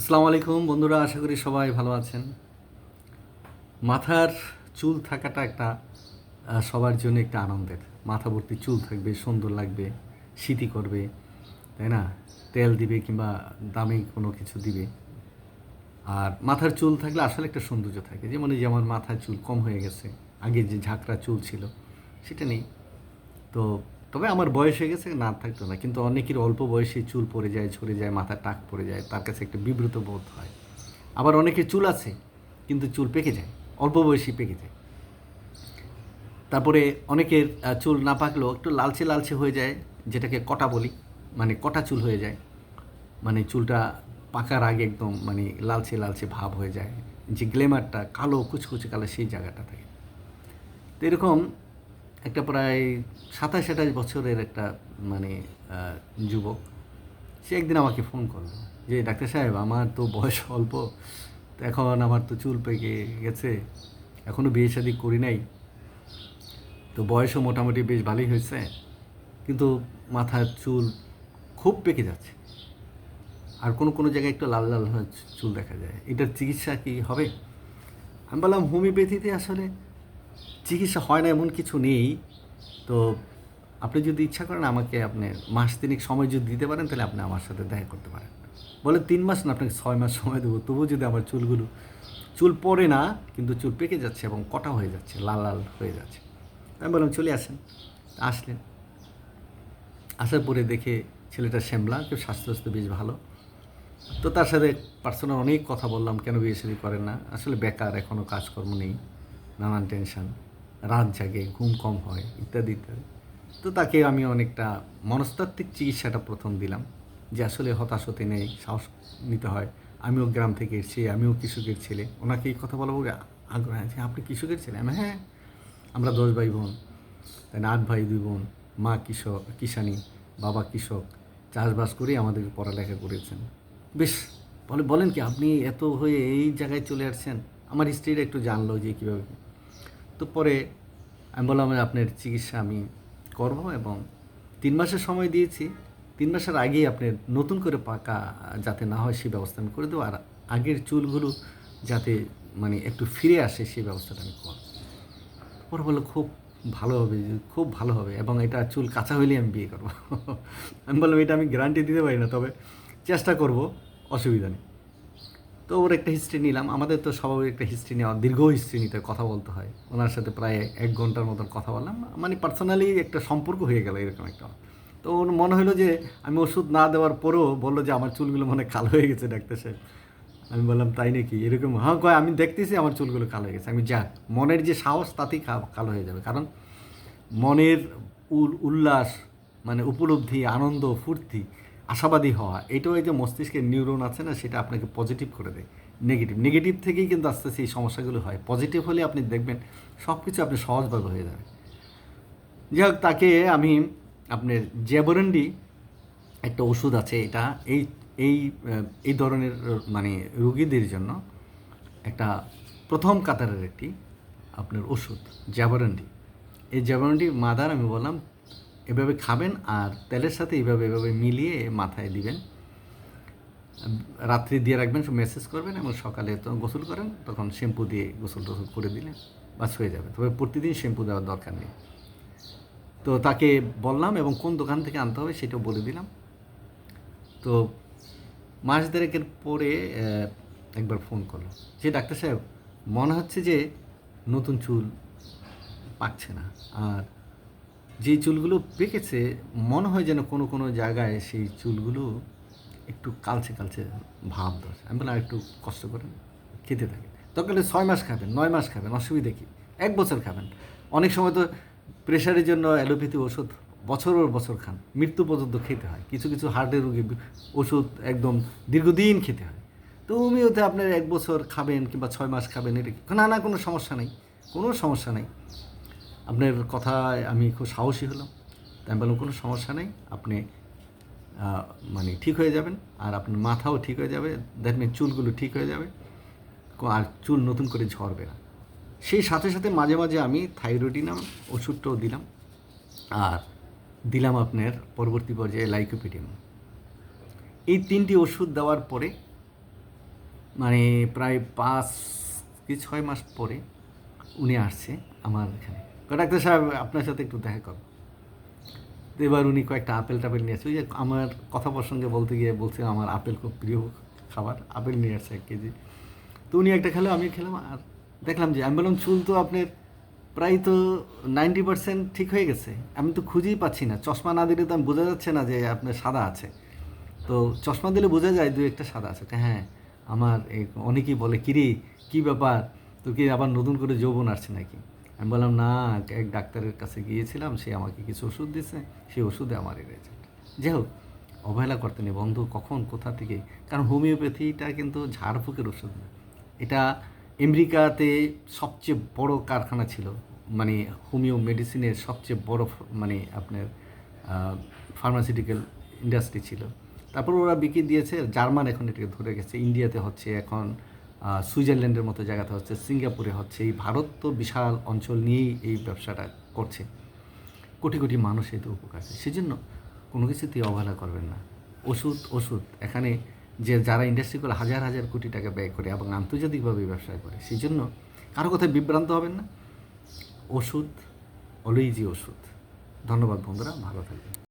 আসসালামু আলাইকুম বন্ধুরা, আশা করি সবাই ভালো আছেন। মাথার চুল থাকাটা একটা সবার জন্য একটা আনন্দের। মাথা ভর্তি চুল থাকবে, সুন্দর লাগবে স্মৃতি করবে, তাই না? তেল দিবে কিংবা দামি কোনো কিছু দিবে। আর মাথার চুল থাকলে আসলে একটা সৌন্দর্য থাকে। যেমন এই যে আমার মাথার চুল কম হয়ে গেছে, আগে যে ঝাঁকড়া চুল ছিল, সেটা নেই। তো তবে আমার বয়স হয়ে গেছে, না, থাকতো না। কিন্তু অনেকের অল্প বয়সে চুল পড়ে যায়, ঝরে যায় মাথার টাক পড়ে যায়, তার কাছে একটা বিব্রত বোধ হয়। আবার অনেকের চুল আছে, কিন্তু চুল পেকে যায়, অল্প বয়সী পেকে যায়। তারপরে অনেকের চুল না পাকলেও একটু লালচে লালচে হয়ে যায়, যেটাকে কটা বলি মানে কটা চুল হয়ে যায়। মানে চুলটা পাকার আগে একদম মানে লালচে লালচে ভাব হয়ে যায়। যে গ্লেমারটা, কালো, কুচকুচে কালো সেই জায়গাটা থাকে। তো এরকম একটা প্রায় সাতাশ, আঠাশ বছরের একটা মানে যুবক। সে একদিন আমাকে ফোন করল যে, ডাক্তার সাহেব, আমার তো বয়স অল্প এখন আমার তো চুল পেকে গেছে এখনও বিয়ে শাদি করি নাই। তো বয়সও মোটামুটি বেশ ভালোই হয়েছে, কিন্তু মাথার চুল খুব পেকে যাচ্ছে। আর কোনো কোনো জায়গায় একটু লাল লাল চুল দেখা যায়। এটার চিকিৎসা কি হবে? আমি বললাম, হোমিওপ্যাথিতে আসলে চিকিৎসা হয় না এমন কিছু নেই। তো আপনি যদি ইচ্ছা করেন আমাকে আপনি মাস তিনেক সময় যদি দিতে পারেন, তাহলে আপনি আমার সাথে দেখা করতে পারেন। বলে তিন মাস না, আপনাকে ছয় মাস সময় দেবো। তবুও যদি আমার চুলগুলো, চুল পড়ে না, কিন্তু চুল পেকে যাচ্ছে এবং কটা হয়ে যাচ্ছে, লাল লাল হয়ে যাচ্ছে। আমি বললাম, চলে আসেন। আসলেন। আসার পরে দেখে ছেলেটা শ্যামলা, কেউ স্বাস্থ্য বেশ ভালো। তো তার সাথে পার্সোনাল অনেক কথা বললাম, কেন বিয়ে করেন না? আসলে বেকার এখনও কাজকর্ম নেই, নানান টেনশন রাত জাগে, ঘুম কম হয়, ইত্যাদি ইত্যাদি। তো তাকে আমি অনেকটা মনস্তাত্ত্বিক চিকিৎসাটা প্রথম দিলাম, যে আসলে হতাশ হতে নেই, সাহস নিতে হয়। আমিও গ্রাম থেকে এসেছি, আমিও কৃষকের ছেলে। ওনাকে এই কথা বলা বলে আগ্রহ আছে, আপনি কৃষকের ছেলে? আমি হ্যাঁ আমরা দশ ভাই বোন তাই আট ভাই, দুই বোন, মা কৃষক, কিষানি, বাবা কৃষক, চাষবাস করেই আমাদের পড়ালেখা করেছেন। বেশ, বলে, বলেন কি, আপনি এত হয়ে এই জায়গায় চলে আসছেন? আমার স্ত্রীরা একটু জানলো যে কীভাবে। তো পরে আমি বললাম আপনার চিকিৎসা আমি করব এবং তিন মাসের সময় দিয়েছি। তিন মাসের আগেই আপনার নতুন করে পাকা যাতে না হয় সেই ব্যবস্থা আমি করে দেবো। আর আগের চুলগুলো যাতে মানে একটু ফিরে আসে সেই ব্যবস্থাটা আমি করব। পরে বলল, খুব ভালো হবে, খুব ভালো হবে এবং এটা চুল কাঁচা হইলে আমি বিয়ে করব। আমি বললাম, এটা আমি গ্যারান্টি দিতে পারি না, তবে চেষ্টা করব, অসুবিধা নেই। তো ওর একটা হিস্ট্রি নিলাম। আমাদের তো স্বাভাবিক একটা হিস্ট্রি নেওয়া, দীর্ঘ হিস্ট্রি নিতে কথা বলতে হয়। ওনার সাথে প্রায় এক ঘণ্টার মতন কথা বললাম। মানে পার্সোনালি একটা সম্পর্ক হয়ে গেল এরকম একটা। তো ওর মনে হলো যে আমি ওষুধ না দেওয়ার পরেও বলল যে আমার চুলগুলো মনে কালো হয়ে গেছে ডাক্তার সাহেব। আমি বললাম, তাই নাকি? এরকম হ্যাঁ কয়, আমি দেখতেছি আমার চুলগুলো কালো হয়ে গেছে। আমি যাক, মনের যে সাহস তাতেই কালো হয়ে যাবে। কারণ মনের উল, উল্লাস মানে উপলব্ধি, আনন্দ, ফুর্তি আশাবাদী হওয়া। এটাও এই যে মস্তিষ্কের নিউরন আছে না, সেটা আপনাকে পজিটিভ করে দেয়। নেগেটিভ নেগেটিভ থেকেই কিন্তু আস্তে আস্তে এই সমস্যাগুলো হয়। পজিটিভ হলে আপনি দেখবেন সব কিছু আপনি সহজভাবে হয়ে যাবে। যাই হোক, তাকে আমি আপনার জ্যাবরেন্ডি একটা ওষুধ আছে এটা। এই এই এই ধরনের মানে রুগীদের জন্য একটা প্রথম কাতারের একটি আপনার ওষুধ জ্যাবরেন্ডি এই জ্যাবরেন্ডি মাদার আমি বললাম এভাবে খাবেন আর তেলের সাথে এইভাবে এভাবে মিলিয়ে মাথায় দিবেন। রাত্রি দিয়ে রাখবেন, সব মেসেজ করবেন এবং সকালে তো গোসল করেন, তখন শ্যাম্পু দিয়ে গোসল টোসল করে দিলেন বাস হয়ে যাবে। তবে প্রতিদিন শ্যাম্পু দেওয়ার দরকার নেই। তো তাকে বললাম এবং কোন দোকান থেকে আনতে হবে সেটাও বলে দিলাম। তো মাস দেড়েকের পরে একবার ফোন করল। যে ডাক্তার সাহেব, মনে হচ্ছে যে নতুন চুল পাকছে না। আর যে চুলগুলো পেকেছে, মনে হয় যেন কোনো কোনো জায়গায় সেই চুলগুলো একটু কালচে কালচে ভাব ধরছে। আমি বললাম একটু কষ্ট করেন, খেতে থাকেন। হলে ছয় মাস খাবেন, নয় মাস খাবেন, অসুবিধা কি? এক বছর খাবেন। অনেক সময় তো প্রেশারের জন্য অ্যালোপ্যাথি ওষুধ বছরের বছর খান, মৃত্যু পর্যন্ত খেতে হয়। কিছু কিছু হার্টের রোগী ওষুধ একদম দীর্ঘদিন খেতে হয়। তো হোমিওতে আপনার এক বছর খাবেন কিংবা ছয় মাস খাবেন, এটা না না, কোনো সমস্যা নেই, কোনো সমস্যা নেই। আপনার কথায় আমি খুব সাহসী হলাম। তাই আমি বললাম, কোনো সমস্যা নেই, আপনি মানে ঠিক হয়ে যাবেন। আর আপনার মাথাও ঠিক হয়ে যাবে। দ্যাট মিন চুলগুলো ঠিক হয়ে যাবে। আর চুল নতুন করে ঝরবে না। সেই সাথে সাথে মাঝে মাঝে আমি থাইরয়েডিনাম ওষুধটাও দিলাম। আর দিলাম আপনার পরবর্তী পর্যায়ে লাইকোপিডিয়াম এই তিনটি ওষুধ দেওয়ার পরে মানে প্রায় পাঁচ কি ছয় মাস পরে উনি আসছে আমার এখানে। ডাক্তার সাহেব, আপনার সাথে একটু দেখা করো। এবার উনি কয়েকটা আপেল টাপেল নিয়ে আসছে। ওই যে আমার কথা প্রসঙ্গে বলতে গিয়ে বলছে, আমার আপেল খুব প্রিয় খাবার, আপেল নিয়ে আসছে এক কেজি। তো উনি একটা খেলো আমি খেলাম। আর দেখলাম যে বললাম চুল তো আপনার প্রায় তো নাইনটি পার্সেন্ট ঠিক হয়ে গেছে। আমি তো খুঁজেই পাচ্ছি না। চশমা না দিলে তো আমি বোঝা যাচ্ছে না যে আপনার সাদা আছে। তো চশমা দিলে বোঝা যায় দু একটা সাদা আছে। হ্যাঁ আমার অনেকেই বলে, কিরে, কী ব্যাপার? তো কি আবার নতুন করে যৌবন আসছে নাকি? আমি বললাম, না, এক ডাক্তারের কাছে গিয়েছিলাম, সে আমাকে কিছু ওষুধ দিয়েছে সেই ওষুধে আমার এই রেজাল্ট যাই হোক, অবহেলা করতে নেই, বন্ধু, কখন, কোথা থেকে? কারণ হোমিওপ্যাথিটা কিন্তু ঝাড়ফুঁকের ওষুধ না। এটা আমেরিকাতে সবচেয়ে বড় কারখানা ছিল মানে হোমিও মেডিসিনের সবচেয়ে বড় মানে আপনার ফার্মাসিউটিক্যাল ইন্ডাস্ট্রি ছিল। তারপর ওরা বিক্রি দিয়েছে, জার্মান এখন এটাকে ধরে গেছে, ইন্ডিয়াতে হচ্ছে এখন সুইজারল্যান্ডের মতো জায়গাতে হচ্ছে, সিঙ্গাপুরে হচ্ছে, এই ভারত তো বিশাল অঞ্চল নিয়েই এই ব্যবসাটা করছে। কোটি কোটি মানুষ এতে উপকার আছে। সেজন্য কোনো কিছুতেই অবহেলা করবেন না। ওষুধ ওষুধ। এখানে যে যারা ইন্ডাস্ট্রি করে হাজার হাজার কোটি টাকা ব্যয় করে এবং আন্তর্জাতিকভাবে ব্যবসা করে সেই জন্য কারও কথায় বিভ্রান্ত হবেন না। ওষুধ অলওয়েজই ওষুধ। ধন্যবাদ বন্ধুরা, ভালো থাকবেন।